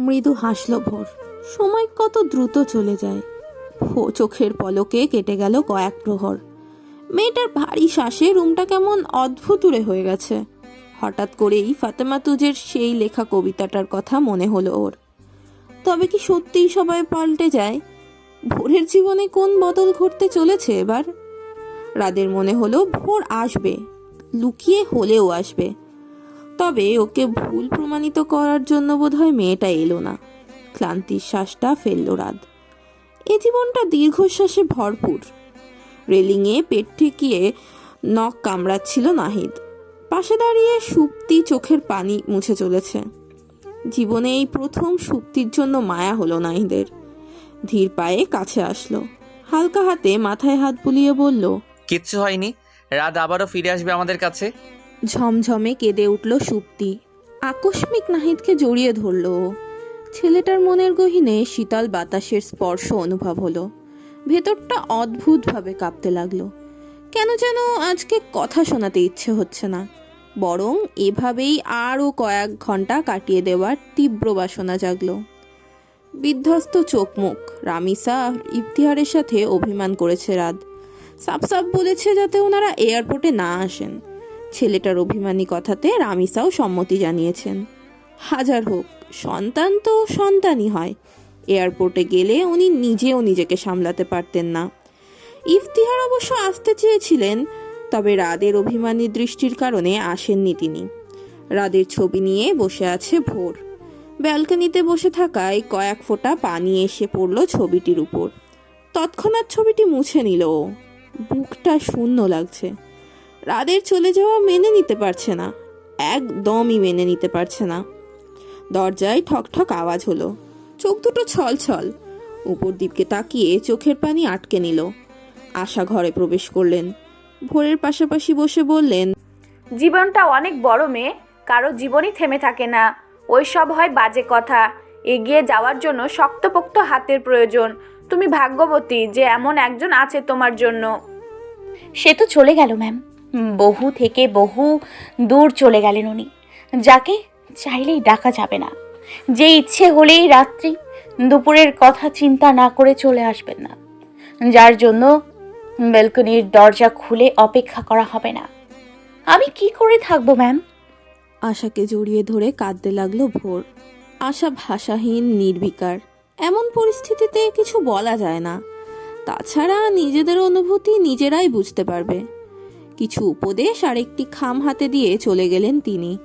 মৃদু হাসল ভোর। সময় কত দ্রুত চলে যায়। চোখের পলকে কেটে গেল কয়েক প্রহর। মেয়েটার ভারী শ্বাসে রুমটা কেমন অদ্ভুতুরে হয়ে গেছে। হঠাৎ করেই ফাতেমা তুজের সেই লেখা কবিতাটার কথা মনে হলো ওর। তবে কি সত্যিই সবাই পাল্টে যায়? ভোরের জীবনে কোন বদল ঘটতে চলেছে এবার? রাদের মনে হলো ভোর আসবে। লুকিয়ে হলেও আসবে। তবে ওকে ভুল প্রমাণিত করার জন্য বোধহয় মেয়েটা এলো না। ক্লান্তির শ্বাসটা ফেলল রাত। এ জীবনটা দীর্ঘশ্বাসে ভরপুর। রেলিংয়ে পেট ঠেকিয়ে নখ কামড়াচ্ছিল নাহিদ। পাশে দাঁড়িয়ে সুপ্তি চোখের পানি মুছে চলেছে। জীবনে এই প্রথম সুপ্তির জন্য মায়া হলো নাহিদের। ধীর পায়ে কাছে আসলো। হালকা হাতে মাথায় হাত বুলিয়ে বলল, কিচ্ছু হয়নি। রাত আবারও ফিরে আসবে আমাদের কাছে। ঝমঝমে কেঁদে উঠল সুপ্তি। আকস্মিক নাহিদকে জড়িয়ে ধরল ছেলেটার মনের গহীনে শীতল বাতাসের স্পর্শ অনুভব হলো। ভেতরটা অদ্ভুতভাবে কাঁপতে লাগল। কেন যেন আজকে কথা শোনাতে ইচ্ছে হচ্ছে না। বরং এভাবেই আরও কয়েক ঘণ্টা কাটিয়ে দেওয়ার তীব্র বাসনা জাগলো। বিধ্বস্ত চোখ মুখ রামিসা ইফতিহারের সাথে অভিমান করেছে রাত সাপ সাপ বলেছে যাতে ওনারা এয়ারপোর্টে না আসেন। ছেলেটার অভিমানী কথাতে রামিসাও সম্মতি জানিয়েছেন। হাজার হোক, সন্তান তো সন্তানই হয়। এয়ারপোর্টে গেলে উনি নিজেও নিজেকে সামলাতে পারতেন না। ইফতিহার অবশ্য আসতে চেয়েছিলেন, তবে রাদের অভিমানী দৃষ্টির কারণে আসেননি তিনি। রাদের ছবি নিয়ে বসে আছে ভোর। ব্যালকনিতে বসে থাকায় কয়েক ফোঁটা পানি এসে পড়ল ছবিটির উপর। তৎক্ষণাৎ ছবিটি মুছে নিল বুকটা শূন্য লাগছে। রাদের চলে যাওয়া মেনে নিতে পারছে না। একদমই মেনে নিতে পারছে না। দরজায় ঠকঠক আওয়াজ হলো। চোখ দুটো ছল ছল উপর দ্বীপকে তাকিয়ে চোখের পানি আটকে নিল। আশা ঘরে প্রবেশ করলেন। ভোরের পাশাপাশি বসে বললেন জীবনটা অনেক বড় মেয়ে কারও জীবনই থেমে থাকে না। ওই সব হয় বাজে কথা। এগিয়ে যাওয়ার জন্য শক্তপোক্ত হাতের প্রয়োজন। তুমি ভাগ্যবতী যে এমন একজন আছে তোমার জন্য। সে তো চলে গেল ম্যাম। বহু থেকে বহু দূর চলে গেলেন উনি। যাকে চাইলেই ডাকা যাবে না। যে ইচ্ছে হলেই রাত্রি দুপুরের কথা চিন্তা না করে চলে আসবেন না। যার জন্য ব্যালকনির দরজা খুলে অপেক্ষা করা হবে না। আমি কি করে থাকব, ম্যাম? আশাকে জড়িয়ে ধরে কাঁদতে লাগল ভোর। আশা ভাষাহীন, নির্বিকার। এমন পরিস্থিতিতে কিছু বলা যায় না। তাছাড়া নিজেদের অনুভূতি নিজেরাই বুঝতে পারবে। কিছু উপদেশ আর একটি খাম হাতে দিয়ে চলে গেলেন তিনি।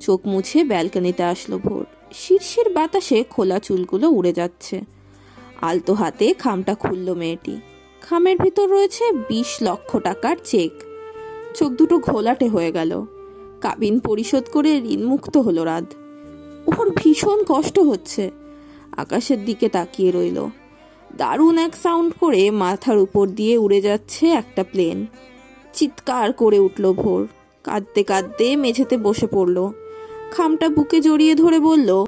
চোখ মুছে ব্যালকনিতে আসলো ভোর। শীর্ষের বাতাসে খোলা চুলগুলো উড়ে যাচ্ছে। আলতো হাতে খামটা খুলল মেয়েটি। খামের ভিতর রয়েছে বিশ লক্ষ টাকার চেক। চোখ দুটো ঘোলাটে হয়ে গেল। কাবিন পরিশোধ করে ঋণমুক্ত হলো রাত। ওর ভীষণ কষ্ট হচ্ছে। আকাশের দিকে তাকিয়ে রইল। দারুণ এক সাউন্ড করে মাথার উপর দিয়ে উড়ে যাচ্ছে একটা প্লেন। চিৎকার করে উঠল ভোর। কাঁদতে কাঁদতে মেঝেতে বসে পড়ল। খামটা বুকে জড়িয়ে ধরে বলল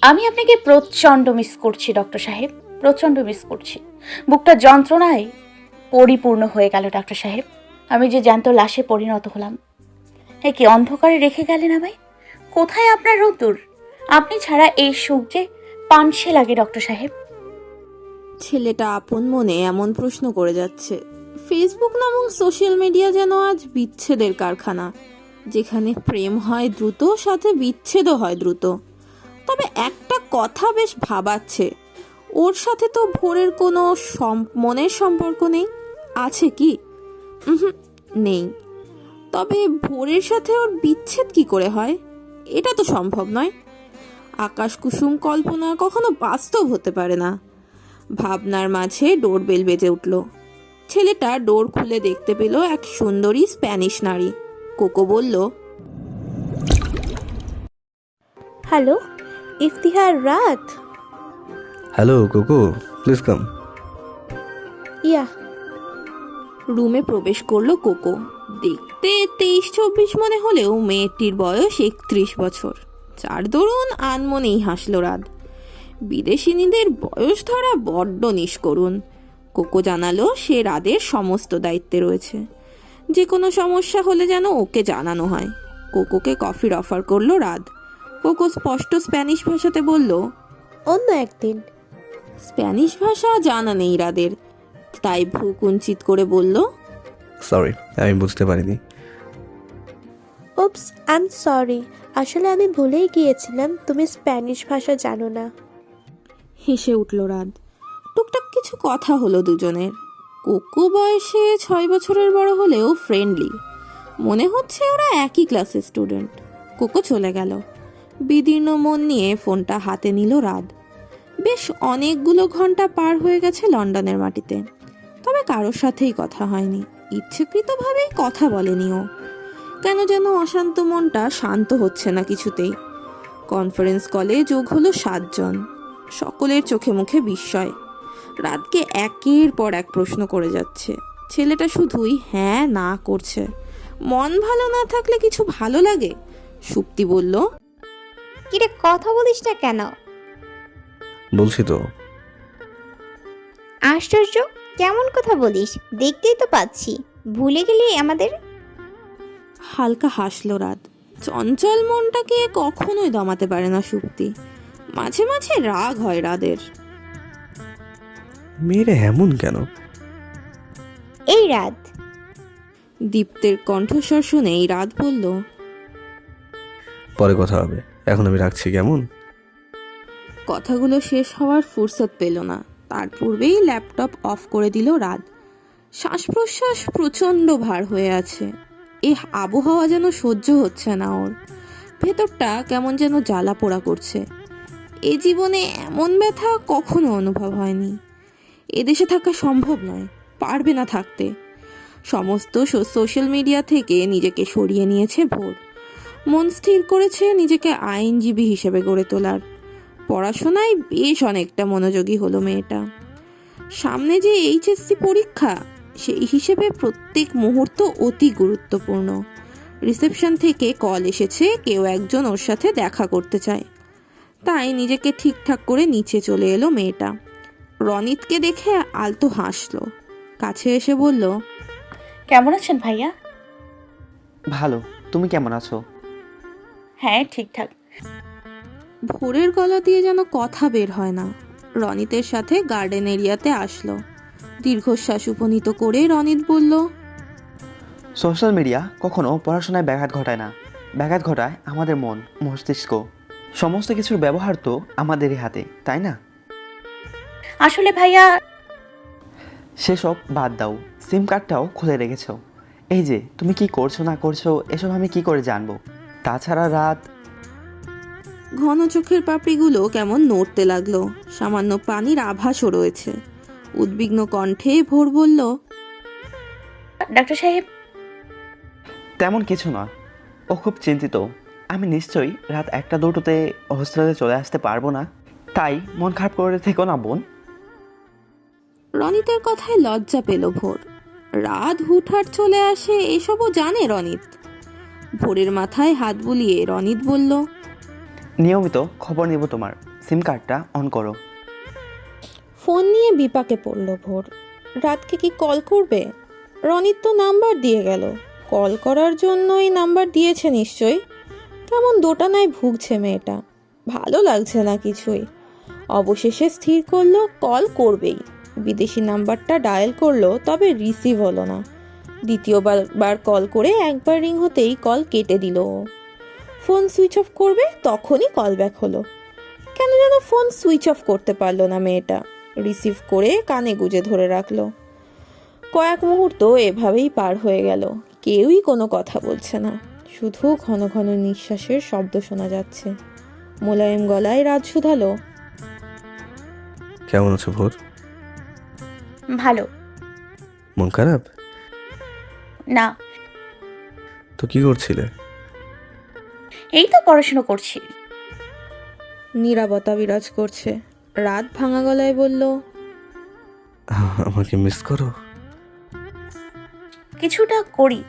আমি আপনাকে প্রচণ্ড মিস করছি ডক্টর সাহেব। প্রচণ্ড মিস করছি। বুকটা যন্ত্রণায় পরিপূর্ণ হয়ে গেল ডক্টর সাহেব। আমি যে জ্যান্ত লাশে পরিণত হলাম এ কি অন্ধকারে রেখে গেলেন আমায়? কোথায় আপনার রোদ্দুর? আপনি ছাড়া এই সুখ যে পানসে লাগে ডক্টর সাহেব। ছেলেটা আপন মনে এমন প্রশ্ন করে যাচ্ছে। ফেসবুক নামক সোশ্যাল মিডিয়া যেন আজ বিচ্ছেদের কারখানা, যেখানে প্রেম হয় দ্রুত, সাথে বিচ্ছেদও হয় দ্রুত। তবে একটা কথা বেশ ভাবাচ্ছে, ওর সাথে তো ভোরের কোনো মনের সম্পর্ক নেই। আছে কি? নেই। তবে ভোরের সাথে ওর বিচ্ছেদ কি করে হয়? এটা তো সম্ভব নয়। আকাশ কুসুম কল্পনা কখনো বাস্তব হতে পারে না। ভাবনার মাঝে ডোরবেল বেজে উঠল। ছেলেটা ডোর খুলে দেখতে পেল এক সুন্দরী স্প্যানিশ নারী। কোকো বলল হ্যালো ইফতিহার রাত? Hello Coco please come. ইয়া রুমে প্রবেশ করল কোকো। দেখতে তেইশ চব্বিশ মনে হলেও মেয়েটির বয়স একত্রিশ বছর। চার দরুন আনমনেই হাসল রাত। বিদেশিনীদের বয়স ধরা বড্ড নিষ্করুণ। কোকো জানালো সে রাদের সমস্ত দায়িত্বে রয়েছে। যে কোনো সমস্যা হলে যেন ওকে জানানো হয়। কোকোকে কফির অফার করল রাত কোকো স্পষ্ট স্প্যানিশ ভাষাতে বলল অন্য একদিন। স্প্যানিশ ভাষা জানা নেই রাদের। তাই ভ্রু কুঞ্চিত করে বলল সরি আমি বুঝতে পারিনি। ওপস আই এম সরি আসলে আমি ভুলেই গিয়েছিলাম তুমি স্প্যানিশ ভাষা জানো না। হেসে উঠল রাত টুকটাক কিছু কথা হলো দুজনের। কোকো বয়সে ছয় বছরের বড় হলেও ফ্রেন্ডলি মনে হচ্ছে ওরা একই ক্লাসের স্টুডেন্ট কোকো চলে গেল। বিদীর্ণ মন নিয়ে ফোনটা হাতে নিল রাত বেশ অনেকগুলো ঘণ্টা পার হয়ে গেছে লন্ডনের মাটিতে। তবে কারোর সাথেই কথা হয়নি। ইচ্ছাকৃতভাবেই কথা বলেনি ও। কেন যেন অশান্ত মনটা শান্ত হচ্ছে না কিছুতেই। কনফারেন্স কলে যোগ হলো সাতজন। সকলের চোখে মুখে বিস্ময়। রাতকে একের পর এক প্রশ্ন করে যাচ্ছে। ছেলেটা শুধুই হ্যাঁ না করছে। মন ভালো না থাকলে কিছু ভালো লাগে? সুপ্তি বলল কিরে কথা বলিস না কেন? বলছি তো। আশ্চর্য কেমন কথা বলিস? দেখতেই তো পাচ্ছি। ভুলে গেলি আমাদের? হালকা হাসলো রাত। চঞ্চল মনটাকে কখনোই দমাতে পারে না সুপ্তি। মাঝে মাঝে রাগ হয় রাদের। মেয়েরা এমন কেন? এই রাত। দীপ্তের কণ্ঠস্বর শুনে এই রাত বলল পরে কথা হবে। এখন আমি রাখছি কেমন? কথাগুলো শেষ হওয়ার ফুরসত পেল না। তার পূর্বেই ল্যাপটপ অফ করে দিল রাত। শ্বাস প্রশ্বাস প্রচণ্ড ভার হয়ে আছে। এ আবহাওয়া যেন সহ্য হচ্ছে না ওর। ভেতরটা কেমন যেন জ্বালা পোড়া করছে। এ জীবনে এমন ব্যথা কখনো অনুভব হয়নি। এদেশে থাকা সম্ভব নয়, পারবে না থাকতে। সমস্ত সোশ্যাল মিডিয়া থেকে নিজেকে সরিয়ে নিয়েছে ভোর। মন স্থির করেছে নিজেকে আইনজীবী হিসেবে গড়ে তোলার। পড়াশোনায় বেশ অনেকটা মনোযোগী হলো মেয়েটা। সামনে যে এইচএসসি পরীক্ষা, সেই হিসেবে প্রত্যেক মুহূর্ত অতি গুরুত্বপূর্ণ। রিসেপশন থেকে কল এসেছে, কেউ একজন ওর সাথে দেখা করতে চায়। তাই নিজেকে ঠিকঠাক করে নিচে চলে এলো মেয়েটা। রনিতকে দেখে আলতো হাসলো। কাছে এসে বলল কেমন আছেন ভাইয়া? ভালো। তুমি কেমন আছো? হ্যাঁ ঠিকঠাক। ভোরের গলা দিয়ে যেন কথা বের হয় না। রনিতের সাথে গার্ডেন এরিয়াতে আসলো। দীর্ঘশ্বাস উপনীত করে রনিত বলল সোশ্যাল মিডিয়া কখনো পড়াশোনায় ব্যাঘাত ঘটায় না। ব্যাঘাত ঘটায় আমাদের মন মস্তিষ্ক। সমস্ত কিছুর ব্যবহার তো আমাদেরই হাতে তাই না? আসলে ভাইয়া সেসব বাদ দাও। সিম কার্ডটাও খুলে রেখেছো। এই যে তুমি কি করছ না করছ এসব আমি কি করে জানব? তাছাড়া রাত ঘন চোখের পাপড়িগুলো কেমন নড়তে লাগল। সামান্য পানির আভাসও রয়েছে। উদ্বিগ্ন কণ্ঠে ভোর বলল ডাক্তার সাহেব তেমন কিছু না। ও খুব চিন্তিত। আমি নিশ্চয়ই রাত একটা দুটোতে হোস্টেলে চলে আসতে পারব না। তাই মন খারাপ করে থেকো না বোন। রনিতের কথায় লজ্জা পেল ভোর। রাত হুটহাট চলে আসে এসবও জানে রনিত। ভোরের মাথায় হাত বুলিয়ে রনিত বলল নিয়মিত খবর নেব তোমার। সিম কার্ডটা অন করো। ফোন নিয়ে বিপাকে পড়ল ভোর। রাতকে কি কল করবে? রনিত তো নাম্বার দিয়ে গেল। কল করার জন্যই নাম্বার দিয়েছে নিশ্চয়ই। কেমন দোটানায় ভুগছে মেয়েটা। ভালো লাগছে না কিছুই। অবশেষে স্থির করল কল করবেই। বিদেশি নাম্বারটা ডায়াল করল, তবে রিসিভ হলো না। দ্বিতীয়বার, বার কল করে একবার রিং হতেই কল কেটে দিল ফোন সুইচ অফ করবে, তখনই কল ব্যাক হলো। কেন যেন ফোন সুইচ অফ করতে পারল না মেয়েটা। রিসিভ করে কানে গুজে ধরে রাখল। কয়েক মুহূর্ত এভাবেই পার হয়ে গেল। কেউই কোনো কথা বলছে না। শুধু ঘন ঘন নিঃশ্বাসের শব্দ শোনা যাচ্ছে। মোলায়েম গলায় রাত শুধালো, কেমন আছো ভোর? ভালো। মন খারাপ? না। তো কি করছিলে? এই তো পড়াশুনো করছি। নীরবতা বিরাজ করছে। রাত ভাঙা গলায় বলল আমাকে মিস করো? কিছুটা করি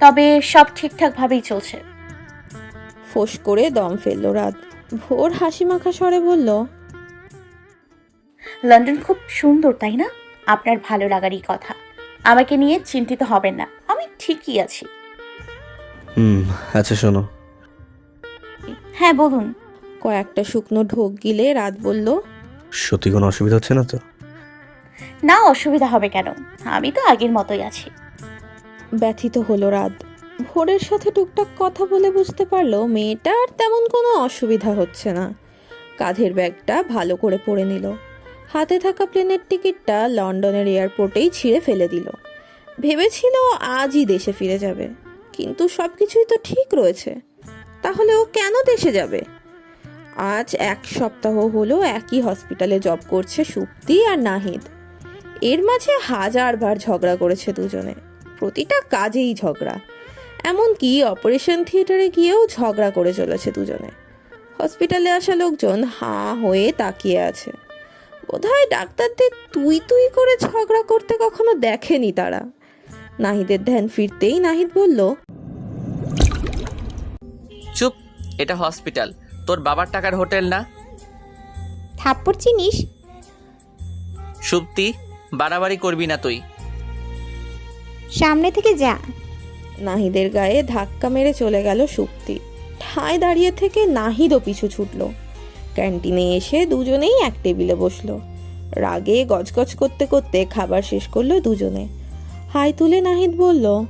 তবে সব ঠিকঠাকভাবেই চলছে। ফোঁস করে দম ফেলল রাত। ভোর হাসি মাখা স্বরে বলল লন্ডন খুব সুন্দর তাই না? আপনার ভালো লাগারই কথা। আমাকে নিয়ে চিন্তিত হবেন না। আমি ঠিকই আছি। হুম আচ্ছা শোনো। হ্যাঁ বলুন। কয়েকটা শুকনো ঢোক গিলে রাত বলল সত্যি কোনো অসুবিধা হচ্ছে না তো? না অসুবিধা হবে কেন? আমি তো আগের মতোই আছি। ব্যথিত হলো রাত। ভোরের সাথে টুকটাক কথা বলে বুঝতে পারল মেয়েটার তেমন কোনো অসুবিধা হচ্ছে না। কাঁধের ব্যাগটা ভালো করে পরে নিল। হাতে থাকা প্লেনের টিকিটটা লন্ডনের এয়ারপোর্টেই ছিঁড়ে ফেলে দিল। ভেবেছিল আজই দেশে ফিরে যাবে, কিন্তু সব কিছুই তো ঠিক রয়েছে। তাহলে ও কেন দেশে যাবে? আজ এক সপ্তাহ হলো একই হসপিটালে জব করছে সুপ্তি আর নাহিদ। এর মাঝে হাজারবার ঝগড়া করেছে দুজনে। প্রতিটা কাজেই ঝগড়া। এমনকি অপারেশন থিয়েটারে গিয়েও ঝগড়া করে চলেছে দুজনে। হসপিটালে আসা লোকজন হাঁ হয়ে তাকিয়ে আছে। বোধহয় ডাক্তারদের তুই তুই করে ঝগড়া করতে কখনো দেখেনি তারা। নাহিদের ধ্যান ফিরতেই নাহিদ বলল চুপ এটা হসপিটাল। তোর বাবার টাকার হোটেল না? থাপ্পড় চিনিস? সুপ্তি বাড়াবাড়ি করবি না তুই। সামনে থেকে যা। নাহিদের গায়ে ধাক্কা মেরে চলে গেল সুপ্তি। ঠায় দাঁড়িয়ে থেকে নাহিদও পিছু ছুটল। ক্যান্টিনে এসে দুজনেই এক টেবিলে বসল। রাগে গজগজ করতে করতে খাবার শেষ করল দুজনে। হাই তুলে নাহিদ বলল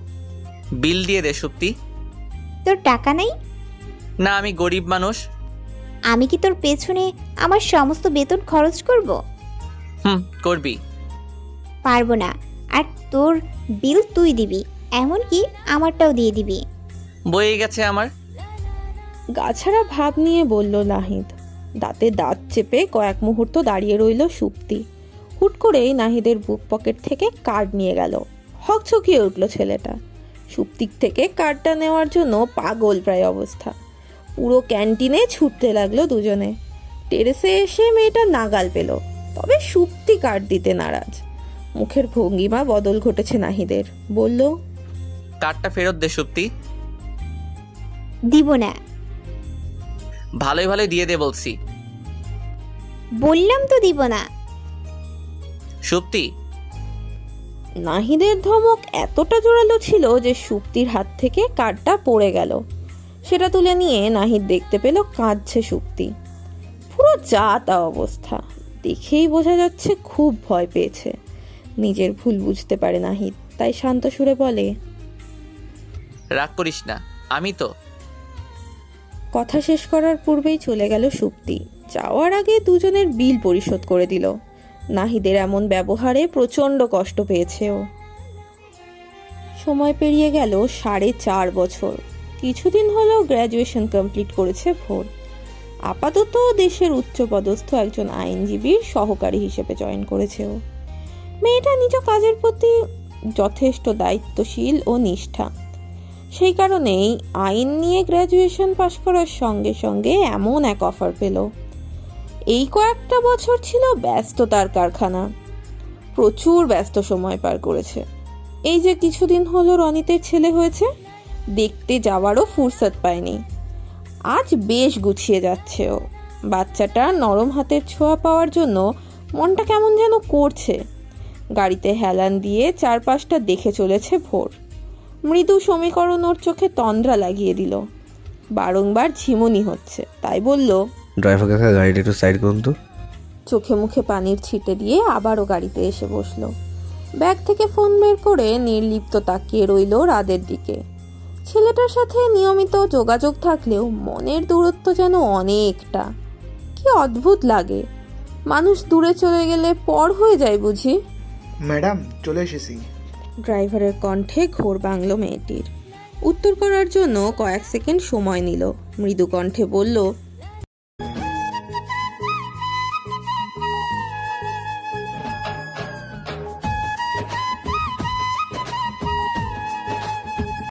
বিল দিয়ে দে সুপ্তি। তোর টাকা নেই? না আমি গরিব মানুষ। আমি কি তোর পেছনে আমার সমস্ত বেতন খরচ করব? হুম করবি। পারব না। আর তোর বিল তুই দিবি এমনকি আমারটাও দিয়ে দিবি। বয়ে গেছে আমার। গাছাড়া ভাব নিয়ে বলল নাহিদ দাঁতে দাঁত চেপে কয়েক মুহূর্ত দাঁড়িয়ে রইল সুপ্তি। হুট করেই নাহিদের বুক পকেট থেকে কার্ড নিয়ে গেল। হকচকিয়ে উঠল ছেলেটা। সুপ্তিক থেকে কার্ডটা নেওয়ার জন্য পাগল প্রায় অবস্থা। পুরো ক্যান্টিনে ছুটতে লাগল দুজনে। টেরেসে এসে মেয়েটা নাগাল পেল। তবে সুপ্তি কার্ড দিতে নারাজ। মুখের ভঙ্গিমা বদল ঘটেছে নাহিদের। বলল কার্ডটা ফেরত দে সুপ্তি। দিব না। ভালোই ভালোই দিয়ে দে বলছি। বললাম তো দিব না। সুপ্তি? নাহিদের ধমক এতটা জোরালো ছিল যে সুপ্তির হাত থেকে কার্ডটা পড়ে গেল। সেটা তুলে নিয়ে নাহিদ দেখতে পেল কাঁদছে সুপ্তি। পুরো যা তা অবস্থা। দেখেই বোঝা যাচ্ছে খুব ভয় পেয়েছে। নিজের ভুল বুঝতে পারে নাহিদ তাই শান্ত সুরে বলে রাগ করিস না আমি তো কথা শেষ করার পূর্বেই চলে গেল সুপ্তি। যাওয়ার আগে দুজনের বিল পরিশোধ করে দিল। নাহিদের এমন ব্যবহারে প্রচণ্ড কষ্ট পেয়েছে ও সময় পেরিয়ে গেল সাড়ে চার বছর। কিছুদিন হলো গ্র্যাজুয়েশন কমপ্লিট করেছে ভোর। আপাতত দেশের উচ্চপদস্থ একজন আইনজীবীর সহকারী হিসেবে জয়েন করেছে ও মেয়েটা নিজ কাজের প্রতি যথেষ্ট দায়িত্বশীল ও নিষ্ঠা। সেই কারণেই আইন নিয়ে গ্র্যাজুয়েশন পাশ করার সঙ্গে সঙ্গে এমন এক অফার পেল। এই কয়েকটা বছর ছিল ব্যস্ততার কারখানা। প্রচুর ব্যস্ত সময় পার করেছে। এই যে কিছুদিন হলো রনিতের ছেলে হয়েছে, দেখতে যাওয়ারও ফুরসত পায়নি। আজ বেশ গুছিয়ে যাচ্ছে ও। বাচ্চাটা নরম হাতের ছোঁয়া পাওয়ার জন্য মনটা কেমন যেন করছে। গাড়িতে হেলান দিয়ে চারপাশটা দেখে চলেছে ভোর। মৃদু সমীকরণ ওর চোখে তন্দ্রা লাগিয়ে দিল। বারংবার ঝিমুনি হচ্ছে তাই বলল ড্রাইভার কাকা গাড়িটা একটু সাইড করুন তো। চোখে মুখে পানির ছিটে দিয়ে আবারও গাড়িতে এসে বসল। ব্যাগ থেকে ফোন বের করে নির্লিপ্ত তাকিয়ে রইল রাদের দিকে। ছেলেটার সাথে নিয়মিত যোগাযোগ থাকলেও মনের দূরত্ব যেন অনেকটা। কি অদ্ভুত লাগে। মানুষ দূরে চলে গেলে পর হয়ে যায় বুঝি। ম্যাডাম চলে এসেছি। ড্রাইভারের কণ্ঠে ঘোর বাংলো মেয়েটির। উত্তর করার জন্য কয়েক সেকেন্ড সময় নিল। মৃদু কণ্ঠে বলল